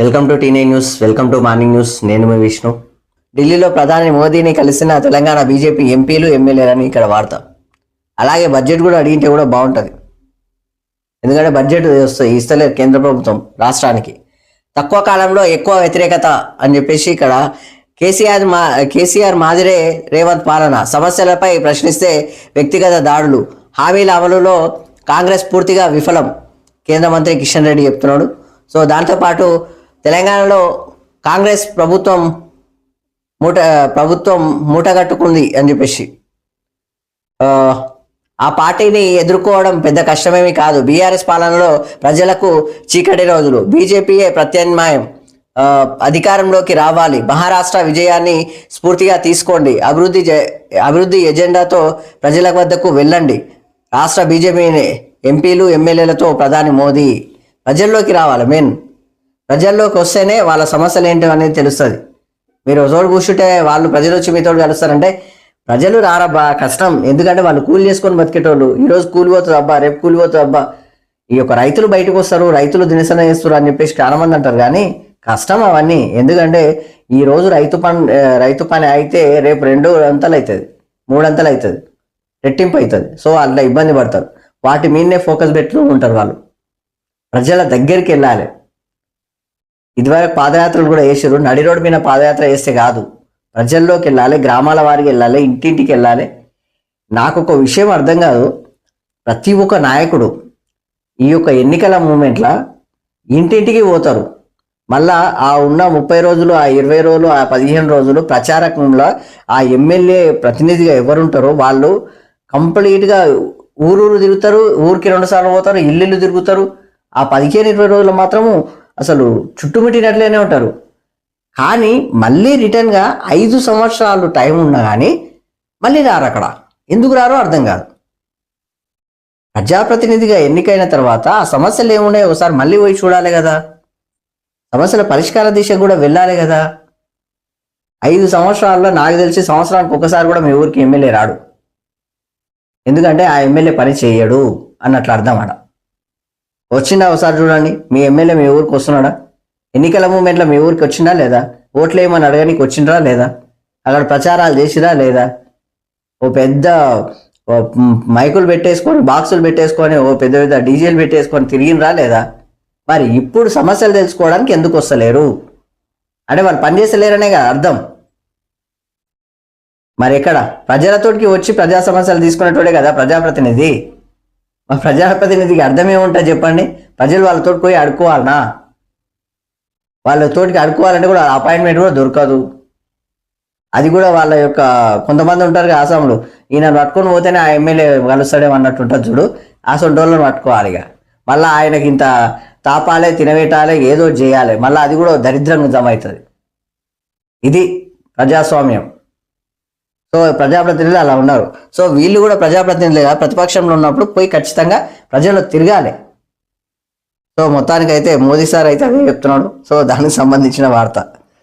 Welcome to టీనే news welcome to morning news. నేను మీ విష్ణు. ఢిల్లీలో ప్రధాని మోదీని కలిసిన తెలంగాణ బీజేపీ ఎంపీలు ఎమ్మెల్యేలని ఇక్కడ వార్త. అలాగే బడ్జెట్ కూడా అడిగింటే కూడా బాగుంటుంది. ఎందుకంటే బడ్జెట్ వస్తుంది ఇస్తలేదు కేంద్ర ప్రభుత్వం రాష్ట్రానికి. తక్కువ కాలంలో ఎక్కువ వ్యతిరేకత అని చెప్పేసి ఇక్కడ కేసీఆర్ మా కేసీఆర్ మాదిరే రేవంత్ పాలన సమస్యలపై ప్రశ్నిస్తే వ్యక్తిగత దాడులు. హామీల అమలులో కాంగ్రెస్ పూర్తిగా విఫలం కేంద్ర మంత్రి కిషన్ రెడ్డి చెప్తున్నాడు. సో దాంతోపాటు తెలంగాణలో కాంగ్రెస్ ప్రభుత్వం మూట ప్రభుత్వం మూటగట్టుకుంది అని చెప్పేసి. ఆ, పార్టీని ఎదుర్కోవడం పెద్ద కష్టమేమీ కాదు. బీఆర్ఎస్ పాలనలో ప్రజలకు చీకటి రోజులు. బీజేపీయే ప్రత్యామ్నాయం. అధికారంలోకి రావాలి. మహారాష్ట్ర విజయాన్ని స్ఫూర్తిగా తీసుకోండి. అభివృద్ధి అభివృద్ధి ఎజెండాతో ప్రజల వద్దకు వెళ్ళండి. రాష్ట్ర బీజేపీ ఎంపీలు ఎమ్మెల్యేలతో ప్రధాని మోదీ ప్రజల్లోకి రావాలి. మెయిన్ ప్రజల్లోకి వస్తేనే వాళ్ళ సమస్యలు ఏంటో అనేది తెలుస్తుంది. మీరు ఒక చోటు కూర్చుంటే వాళ్ళు ప్రజలు వచ్చి మీతో కలుస్తారంటే ప్రజలు రారబ్బా కష్టం. ఎందుకంటే వాళ్ళు కూలి చేసుకొని బతికేటోళ్ళు. ఈరోజు కూలిపోతుంది అబ్బా రేపు కూలిపోతుంది అబ్బా. ఈ యొక్క రైతులు బయటకు వస్తారు రైతులు దినసన చేస్తారు అని చెప్పేసి చాలా మంది అంటారు. కానీ కష్టం అవన్నీ. ఎందుకంటే ఈ రోజు రైతు పని రైతు పని అయితే రేపు రెండు అంతలు అవుతుంది మూడు అంతలు అవుతుంది రెట్టింపు అవుతుంది. సో అట్లా ఇబ్బంది పడతారు. వాటి మీదనే ఫోకస్ పెట్టుతూ ఉంటారు వాళ్ళు. ప్రజల దగ్గరికి వెళ్ళాలి. ఇదివరకు పాదయాత్రలు కూడా వేసారు నడి రోడ్డు మీద పాదయాత్ర వేస్తే కాదు. ప్రజల్లోకి వెళ్ళాలి గ్రామాల వారికి వెళ్ళాలి ఇంటింటికి వెళ్ళాలి. నాకు ఒక విషయం అర్థం కాదు. ప్రతి ఒక్క నాయకుడు ఈ యొక్క ఎన్నికల మూమెంట్లో ఇంటింటికి పోతారు. మళ్ళా ఆ ఉన్న ముప్పై రోజులు ఆ ఇరవై రోజులు ఆ పదిహేను రోజులు ప్రచారకంలో ఆ ఎమ్మెల్యే ప్రతినిధిగా ఎవరుంటారో వాళ్ళు కంప్లీట్గా ఊరూరు తిరుగుతారు ఊరికి రెండుసార్లు పోతారు ఇల్లు తిరుగుతారు. ఆ పదిహేను ఇరవై రోజులు మాత్రము అసలు చుట్టుముట్టినట్లనే ఉంటారు. కానీ మళ్ళీ రిటర్న్గా ఐదు సంవత్సరాలు టైం ఉన్నా కానీ మళ్ళీ రారు అక్కడ. ఎందుకు రారో అర్థం కాదు. ప్రజాప్రతినిధిగా ఎన్నికైన తర్వాత ఆ సమస్యలు ఏమున్నాయో ఒకసారి మళ్ళీ పోయి చూడాలి కదా. సమస్యల పరిష్కార దిశ కూడా వెళ్ళాలి కదా. ఐదు సంవత్సరాల్లో నాకు తెలిసి సంవత్సరానికి ఒకసారి కూడా మీ ఊరికి ఎమ్మెల్యే రాడు. ఎందుకంటే ఆ ఎమ్మెల్యే పని చేయడు అన్నట్లు అర్థం అడ వచ్చిందా ఒకసారి చూడండి. మీ ఎమ్మెల్యే మీ ఊరికి వస్తున్నాడా? ఎన్నికల మూమెంట్లో మీ ఊరికి వచ్చిందా లేదా? ఓట్లు ఏమని అడగడానికి వచ్చిండ్రా లేదా? అక్కడ ప్రచారాలు చేసిరా లేదా? ఓ పెద్ద మైకులు పెట్టేసుకొని బాక్సులు పెట్టేసుకొని ఓ పెద్ద పెద్ద డీజేలు పెట్టేసుకొని తిరిగినరా లేదా? మరి ఇప్పుడు సమస్యలు తెలుసుకోవడానికి ఎందుకు వస్తలేరు? అంటే వాళ్ళు పనిచేసలేరనే కదా అర్థం. మరి ఎక్కడ? ప్రజలతోటికి వచ్చి ప్రజా సమస్యలు తీసుకునేటోడే కదా ప్రజాప్రతినిధి. మా ప్రజాప్రతినిధికి అర్థం చెప్పండి? ప్రజలు వాళ్ళతో పోయి అడుక్కోవాలనా వాళ్ళతోటికి అడుక్కోవాలంటే కూడా అపాయింట్మెంట్ కూడా దొరకదు. అది కూడా వాళ్ళ యొక్క కొంతమంది ఉంటారు కదా ఆసాములు ఈయన పట్టుకొని పోతేనే ఆ ఎమ్మెల్యే కలుస్తాడేమో అన్నట్టు ఉంటుంది చూడు. ఆ సొంటోళ్ళని పట్టుకోవాలి ఇక. మళ్ళీ ఆయనకి ఇంత తాపాలే తినబెట్టాలి ఏదో చేయాలి. మళ్ళీ అది కూడా దరిద్రంగా జమ అవుతుంది ఇది ప్రజాస్వామ్యం. సో ప్రజాప్రతినిధులు అలా ఉన్నారు. సో వీళ్ళు కూడా ప్రజాప్రతినిధులుగా ప్రతిపక్షంలో ఉన్నప్పుడు పోయి ఖచ్చితంగా ప్రజల్లో తిరగాలి. సో మొత్తానికైతే మోదీ సార్ అయితే అదే చెప్తున్నాడు. సో దానికి సంబంధించిన వార్త.